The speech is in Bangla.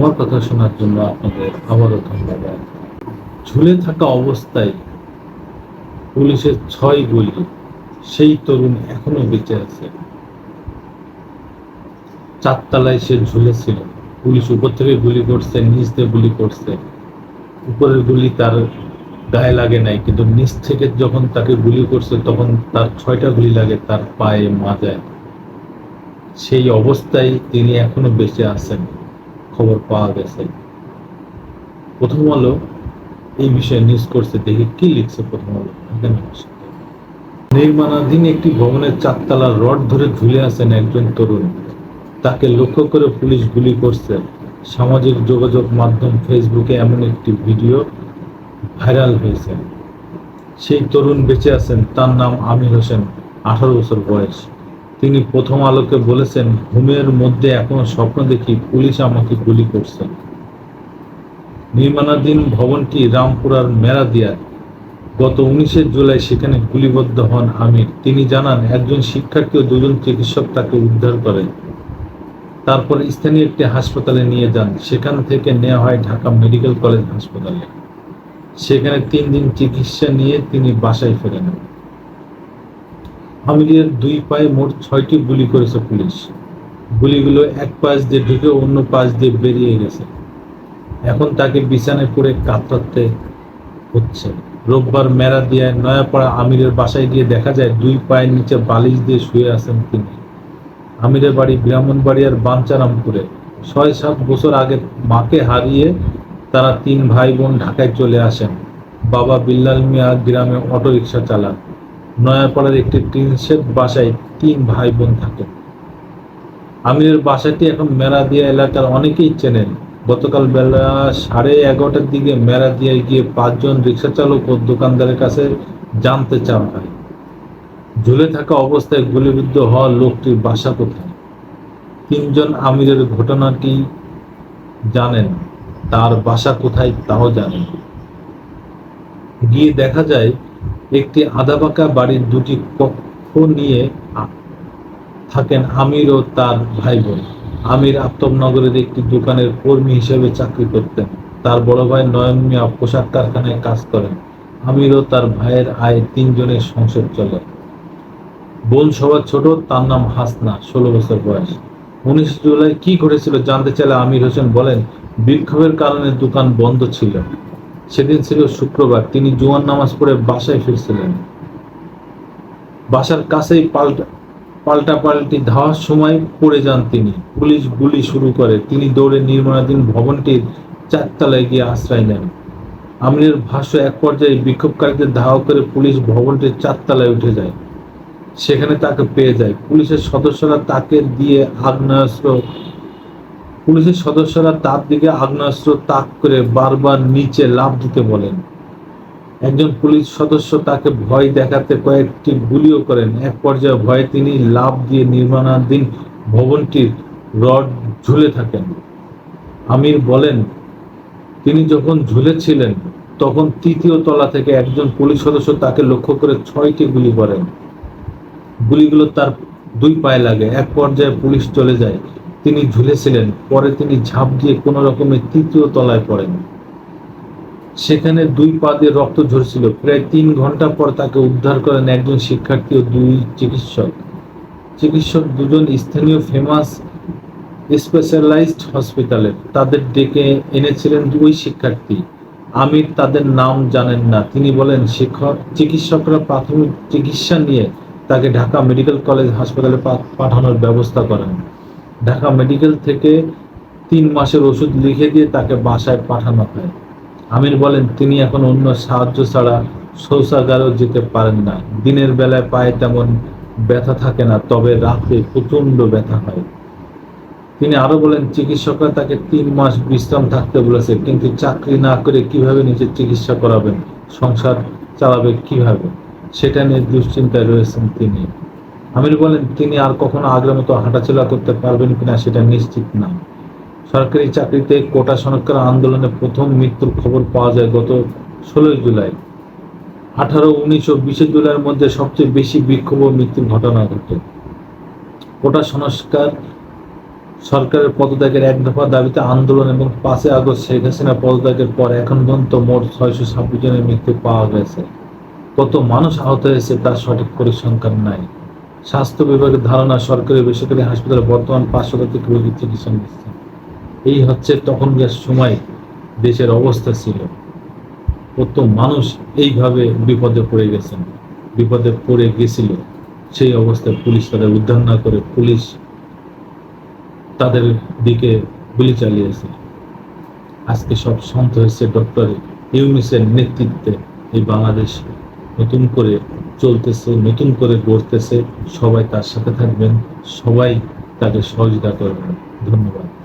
আমার কথা শোনার জন্য আপনাদের আবারও ধন্যবাদ। ঝুলে থাকা অবস্থায় পুলিশের ছয় গুলি, সেই তরুণ এখনও বেঁচে আছে। চারতলায় সে ঝুলেছিল। পুলিশ উপর থেকে গুলি করছে, নিচ দিয়ে গুলি করছে। উপরের গুলি তার গায়ে লাগে নাই, কিন্তু নিচ থেকে যখন তাকে গুলি করছে, তখন তার ছয়টা গুলি লাগে, তার পায়ে মাজায় সেই অবস্থায় তিনি এখনও বেঁচে আছেন। খবর পাওয়া গেছে। প্রথম আলো এই বিষয়ে নিউজ করছে, দেখি কি লিখছে প্রথম আলো। নির্মাণাধীন একটি ভবনের চারতলার রড ধরে ঝুলে আছেন একজন তরুণ। তাকে লক্ষ্য করে পুলিশ গুলি করছে। সামাজিক যোগাযোগ মাধ্যম ফেসবুকে এমন একটি ভিডিও ভাইরাল হয়েছে। সেই তরুণ বেঁচে আছেন, তার নাম আমির হোসেন, আঠারো বছর বয়স। তিনি প্রথম আলোকে বলেছেন, ঘুমের মধ্যে এখনও স্বপ্ন দেখি পুলিশ আমাকে গুলি করছে। নির্মাণাধীন ভবনটি রামপুরার মেরাদিয়ার গত উনিশে জুলাই সেখানে গুলিবদ্ধ হন আমির। তিনি জানান, একজন শিক্ষার্থী ও দুজন চিকিৎসক তাকে উদ্ধার করেন তারপর স্থানীয় একটি হাসপাতালে নিয়ে যান। সেখান থেকে নেওয়া হয় ঢাকা মেডিকেল কলেজ হাসপাতালে। সেখানে তিন দিন চিকিৎসা নিয়ে তিনি বাসায় ফেরেন। আমিরের দুই পায়ে মোট ছয়টি গুলি করেছে পুলিশ। গুলিগুলো এক পাশ দিয়ে ঢুকে অন্য পাশ দিয়ে বেরিয়ে গেছে। এখন তাকে বিছানায় পড়ে কাতরাতে হচ্ছে। রোববার মেরা দিয়ে নয়াপাড়া আমিরের বাসায় গিয়ে দেখা যায় দুই পায়ের নিচে বালিশ দিয়ে শুয়ে আছেন তিনি। আমিরের বাড়ি ব্রাহ্মণবাড়িয়ার বাঞ্চারামপুরে। ছয় সাত বছর আগে মাকে হারিয়ে তারা তিন ভাই বোন ঢাকায় চলে আসেন। বাবা বিল্লাল মিয়া গ্রামে অটোরিকশা চালান। নয়াপাড়ার একটি টিন শেড বাসায় তিন ভাই বোন থাকেন। আমিরের বাসাটি এখন মেরাদিয়া এলাকার অনেকেই চেনেন। গতকাল বেলা সাড়ে এগারোটার দিকে মেরাদিয়ায় গিয়ে পাঁচজন রিক্সা চালক ও দোকানদারের কাছে জানতে চাওয়া হয়। ঝুলে থাকা অবস্থায় গুলিবিদ্ধ হওয়া লোকটির বাসা কোথায়? তিনজন আমিরের ঘটনাটি জানেন, তার বাসা কোথায় তাও জানেন। গিয়ে দেখা যায় একটি আধাপাকা বাড়ির দুটি কক্ষ নিয়ে থাকেন আমির ও তার ভাই বোন আমির আত্মনগরের একটি দোকানের কর্মী হিসেবে চাকরি করতেন। তার বড় ভাই নয়ন মিয়া পোশাক কারখানায় কাজ করেন। আমির ও তার ভাইয়ের আয় তিনজনের সংসার চলে। বোন সবার ছোট, তার নাম হাসনা, ষোলো বছর বয়স। উনিশ জুলাই কি ঘটেছিল জানতে চাইলে আমির হোসেন বলেন, বিক্ষোভের কারণে দোকান বন্ধ ছিল। সেদিন ছিল শুক্রবার, তিনি জুয়ান নামাজ পড়ে বাসায় ফিরছিলেন। বাসার কাছেই পাল্টা পাল্টা পাল্টি ধাওয়ার সময় পড়ে যান তিনি। পুলিশ গুলি শুরু করে। তিনি দৌড়ে নির্মাণাধীন ভবনটির চারতলায় গিয়ে আশ্রয় নেন। আমিরের ভাষ্য, এক পর্যায়ে বিক্ষোভকারীদের ধাওয়া করে পুলিশ ভবনটির চারতলায় উঠে যায়। সেখানে তাকে পেয়ে যায়। পুলিশের সদস্যরা তাকে দিয়ে আগ্নেয়াস্ত্র পুলিশের সদস্যরা তার দিকে আগ্নেয়াস্ত্র তাক করে বারবার নিচে লাফ দিতে বলেন। একজন পুলিশ সদস্য তাকে ভয় দেখাতে কয়েকটি গুলিও করেন। এক পর্যায়ে ভয়ে তিনি লাফ দিয়ে নির্মাণাধীন ভবনটির রড ঝুলে থাকেন। আমির বলেন, তিনি যখন ঝুলেছিলেন, তখন তৃতীয় তলা থেকে একজন পুলিশ সদস্য তাকে লক্ষ্য করে ছয়টি গুলি করেন। গুলিগুলো তার দুই পায়ে লাগে। এক পর্যায়ে পুলিশ চলে যায়। তিনি ঝুলেছিলেন, পরে তিনি ঝাঁপ দিয়ে কোনো রকমে তৃতীয় তলায় পড়েন। সেখানে দুই পা দিয়ে রক্ত ঝরছিল। প্রায় তিন ঘণ্টা পর তাকে উদ্ধার করেন একজন শিক্ষার্থী ও দুই চিকিৎসক। চিকিৎসক দুজন স্থানীয় ফেমাস স্পেশালাইজড হসপিটালে তাদের ডেকে এনেছিলেন দুই শিক্ষার্থী। আমির তাদের নাম জানেন না। তিনি বলেন, শিক্ষক, চিকিৎসকরা প্রাথমিক চিকিৎসা নিয়ে তাকে ঢাকা মেডিকেল কলেজ হাসপাতালে পাঠানোর ব্যবস্থা করেন। ঢাকা মেডিকেল থেকে তিন মাসের ওষুধ লিখে দিয়ে তাকে বাসায় পাঠানো হয়। আমির বলেন, তিনি এখন অন্য সাহায্য ছাড়া শৌচাগারেও যেতে পারেন না। দিনের বেলায় পায়ে তেমন ব্যথা থাকে না, তবে রাতে প্রচণ্ড ব্যথা হয়। তিনি আরও বলেন, চিকিৎসকরা তাকে তিন মাস বিশ্রাম থাকতে বলেছে, কিন্তু চাকরি না করে কীভাবে নিজের চিকিৎসা করাবেন? সংসার চালাবে কীভাবে? সেটা নিয়ে দুশ্চিন্তায় রয়েছেন তিনি। আমির বলেন, তিনি আর কখনো আগের মতো হাঁটাচলা করতে পারবেন কিনা সেটা নিশ্চিত না। সরকারি চাকরিতে কোটা সংস্কার আন্দোলনে প্রথম মৃত্যুর খবর পাওয়া যায় গত ষোলোই জুলাই। আঠারো, উনিশ ও বিশে জুলাইয়ের মধ্যে সবচেয়ে বেশি বিক্ষোভ ও মৃত্যুর ঘটনা ঘটে। কোটা সংস্কার সরকারের পদত্যাগের এক দফা দাবিতে আন্দোলন এবং পাঁচই আগস্ট শেখ হাসিনা পদত্যাগের পর এখন পর্যন্ত মোট ছয়শো ছাব্বিশ জনের মৃত্যু পাওয়া গেছে। কত মানুষ আহত হয়েছে তার সঠিক পরিসংখ্যান নাই। স্বাস্থ্য বিভাগের ধারণা সরকারি বেসরকারি হাসপাতালে বর্তমান পাঁচ শতাধিক রোগী চিকিৎসা নিচ্ছে। এই হচ্ছে তখনকার সময় দেশের অবস্থা ছিল। কত মানুষ এইভাবে বিপদে পড়ে গেছেন। বিপদে পড়ে গেছিল। সেই অবস্থায় পুলিশ তাদের উদ্ধার না করে পুলিশ তাদের দিকে গুলি চালিয়েছে। আজকে সব শান্ত হয়েছে ডক্টর ইউনিসের নেতৃত্বে এই বাংলাদেশ নতুন করে চলতেছে নতুন করে গড়তেছে সবাই তার সাথে থাকবেন সবাই তাদের সহযোগিতা করবেন। ধন্যবাদ।